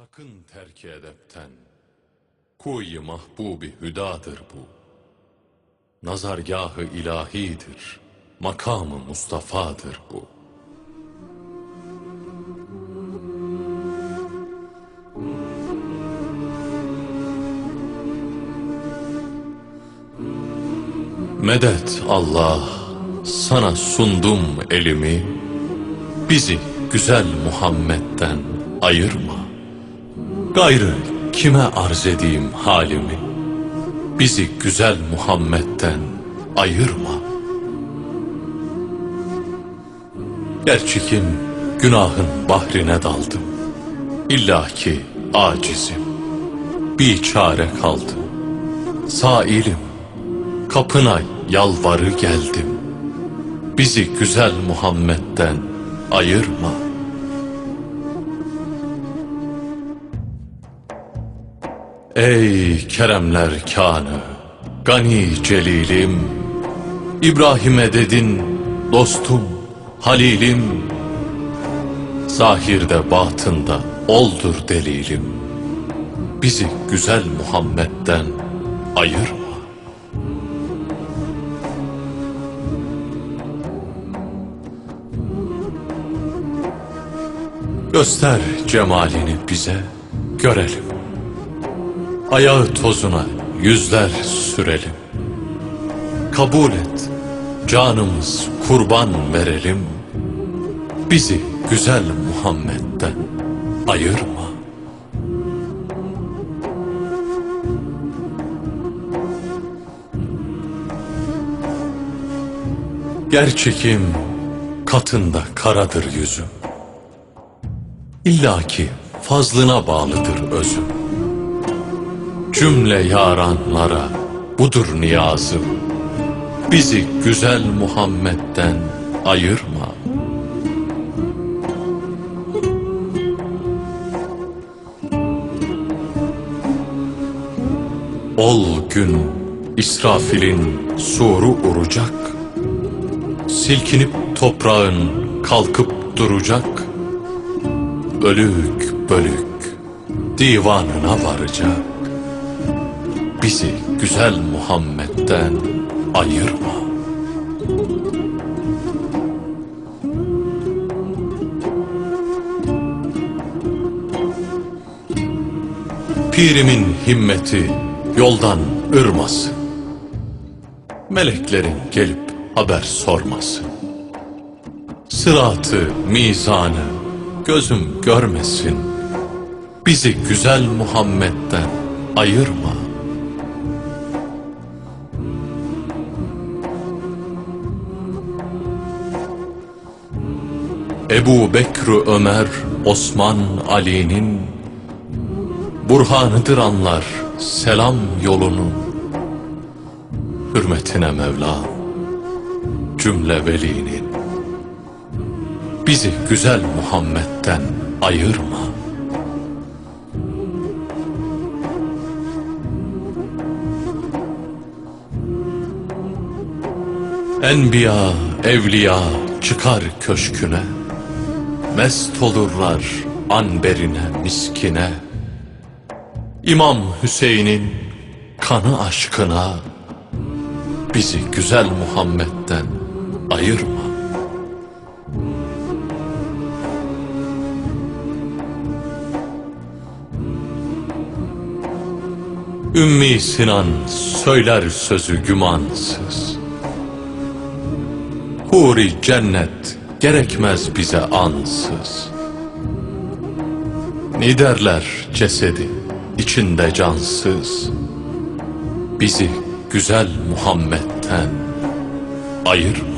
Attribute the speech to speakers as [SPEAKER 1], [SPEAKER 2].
[SPEAKER 1] Sakın terki edepten, kuyi mahbubi hüdadır bu. Nazargahı ilahidir, makamı Mustafa'dır bu. Medet Allah, sana sundum elimi, bizi güzel Muhammed'den ayırma. Gayrı kime arz edeyim halimi, bizi güzel Muhammed'den ayırma. Gerçi kim günahın bahrine daldım, İlla ki acizim, bir çare kaldım, sailim, kapına yalvarı geldim. Bizi güzel Muhammed'den ayırma. Ey keremler kanı, gani celilim, İbrahim'e dedin dostum, halilim, Zahirde batında oldur delilim, Bizi güzel Muhammed'den ayırma. Göster cemalini bize görelim. Ayağı tozuna yüzler sürelim. Kabul et, canımız kurban verelim. Bizi güzel Muhammed'den ayırma. Gerçekim katında karadır yüzüm. İlla ki fazlına bağlıdır özüm. Cümle yaranlara budur niyazım. Bizi güzel Muhammed'den ayırma. Ol gün İsrafil'in suru uracak. Silkinip toprağın kalkıp duracak. Bölük bölük divanına varacak. Bizi güzel Muhammed'den ayırma. Pirimin himmeti yoldan ırmasın. Meleklerin gelip haber sormasın. Sıratı, mizanı gözüm görmesin. Bizi güzel Muhammed'den ayırma. Ebu Bekr, Ömer, Osman, Ali'nin Burhanıdır anlar selam yolunun. Hürmetine Mevla cümle velinin. Bizi güzel Muhammed'den ayırma. Enbiya, evliya çıkar köşküne, Mest olurlar anberine, miskine. İmam Hüseyin'in kanı aşkına, Bizi güzel Muhammed'den ayırma. Ümmi Sinan söyler sözü gümansız. Huri cennet gerekmez bize ansız. Niderler cesedi içinde cansız. Bizi güzel Muhammed'den ayırma.